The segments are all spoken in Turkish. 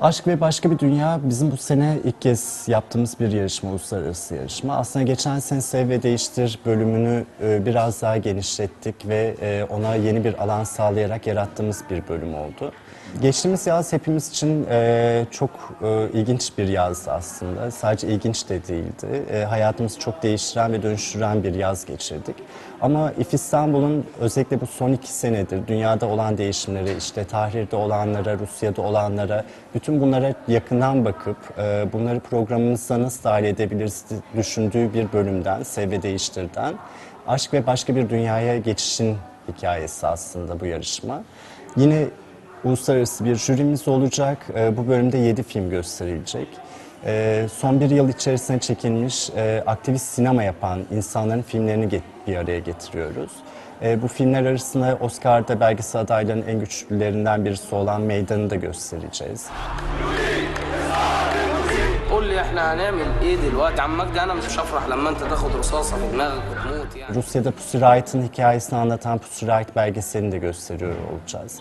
Aşk ve Başka Bir Dünya bizim bu sene ilk kez yaptığımız bir yarışma, uluslararası yarışma. Aslında geçen sene Sev ve Değiştir bölümünü e, biraz daha genişlettik ve e, ona yeni bir alan sağlayarak yarattığımız bir bölüm oldu. Geçtiğimiz yaz hepimiz için e, çok ilginç bir yazdı aslında. Sadece ilginç de değildi. Hayatımızı çok değiştiren ve dönüştüren bir yaz geçirdik. Ama İF İstanbul'un özellikle bu son iki senedir dünyada olan değişimleri, işte Tahrir'de olanlara, Rusya'da olanlara, bütün bunlara yakından bakıp e, bunları programımıza nasıl dahil edebiliriz düşündüğü bir bölümden, Sev Değiştir'den aşk ve başka bir dünyaya geçişin hikayesi aslında bu yarışma. Yine uluslararası bir jürimiz olacak. E, bu bölümde 7 film gösterilecek. E, son bir yıl içerisinde çekilmiş aktivist sinema yapan insanların filmlerini bir araya getiriyoruz. E, bu filmler arasında Oscar'da belgesel adaylarının en güçlülerinden birisi olan Meydan'ı da göstereceğiz. Rusya'da Pussy Riot'ın hikayesini anlatan Pussy Riot belgeselini de gösteriyor olacağız.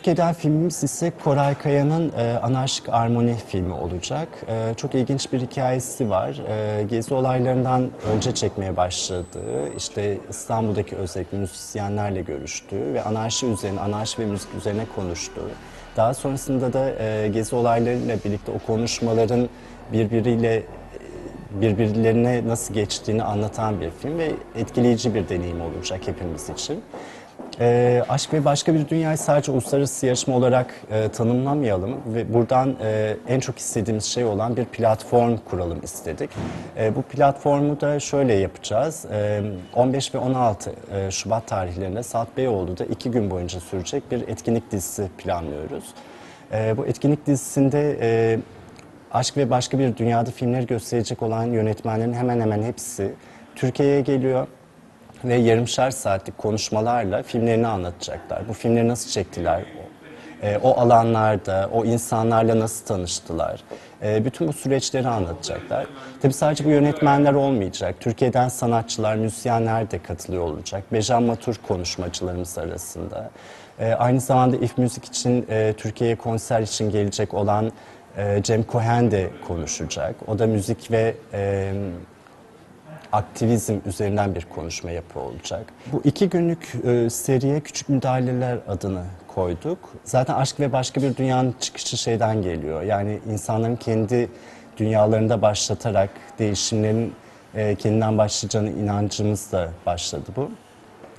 Türkiye'den filmimiz ise Koray Kaya'nın e, Anarşik Armoni filmi olacak. E, çok ilginç bir hikayesi var. E, gezi olaylarından önce çekmeye başladığı, işte İstanbul'daki özellikle müzisyenlerle görüştüğü ve anarşi üzerine, anarşi ve müzik üzerine konuştuğu. Daha sonrasında da e, gezi olaylarıyla birlikte o konuşmaların birbiriyle birbirlerine nasıl geçtiğini anlatan bir film ve etkileyici bir deneyim olacak hepimiz için. Ee, Aşk ve Başka Bir Dünyayı sadece uluslararası yarışma olarak e, tanımlamayalım ve buradan e, en çok istediğimiz şey olan bir platform kuralım istedik. E, bu platformu da şöyle yapacağız. E, 15 ve 16 e, Şubat tarihlerinde Saat Beyoğlu'da iki gün boyunca sürecek bir etkinlik dizisi planlıyoruz. E, bu etkinlik dizisinde e, Aşk ve Başka Bir Dünyada filmleri gösterecek olan yönetmenlerin hemen hemen hepsi Türkiye'ye geliyor ve yarımşar saatlik konuşmalarla filmlerini anlatacaklar. Bu filmleri nasıl çektiler, e, o alanlarda, o insanlarla nasıl tanıştılar, e, bütün bu süreçleri anlatacaklar. Tabii sadece bu yönetmenler olmayacak. Türkiye'den sanatçılar, müzisyenler de katılıyor olacak. Bejan Matur konuşmacılarımız arasında. E, aynı zamanda İF Müzik için e, Türkiye'ye konser için gelecek olan e, Cem Cohen de konuşacak. O da müzik ve e, aktivizm üzerinden bir konuşma yapı olacak. Bu iki günlük e, seriye Küçük Müdahaleler adını koyduk. Zaten aşk ve başka bir dünyanın çıkışı şeyden geliyor. Yani insanların kendi dünyalarında başlatarak değişimlerin e, kendinden başlayacağına inancımızla başladı bu.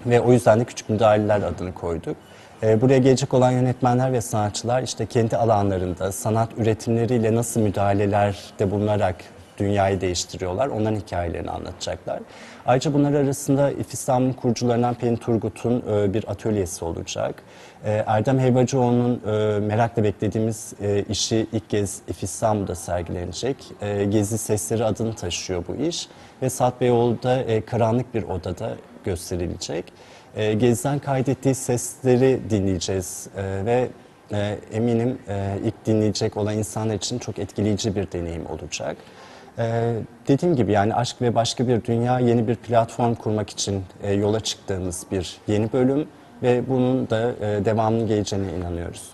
Ve o yüzden de Küçük Müdahaleler adını koyduk. E, Buraya gelecek olan yönetmenler ve sanatçılar işte kendi alanlarında sanat üretimleriyle nasıl müdahalelerde bulunarak dünyayı değiştiriyorlar. Onların hikayelerini anlatacaklar. Ayrıca bunlar arasında İF kurucularından Pelin Turgut'un e, bir atölyesi olacak. E, Erdem Heyvacıoğlu'nun e, merakla beklediğimiz e, işi ilk kez İF sergilenecek. E, Gezi Sesleri adını taşıyor bu iş. Ve Saat Beyoğlu'da e, karanlık bir odada gösterilecek. E, Gezi'den kaydettiği sesleri dinleyeceğiz e, ve e, eminim e, ilk dinleyecek olan insanlar için çok etkileyici bir deneyim olacak. Ee, dediğim gibi yani aşk ve başka bir dünya yeni bir platform kurmak için e, yola çıktığımız bir yeni bölüm ve bunun da e, devamlı geleceğine inanıyoruz.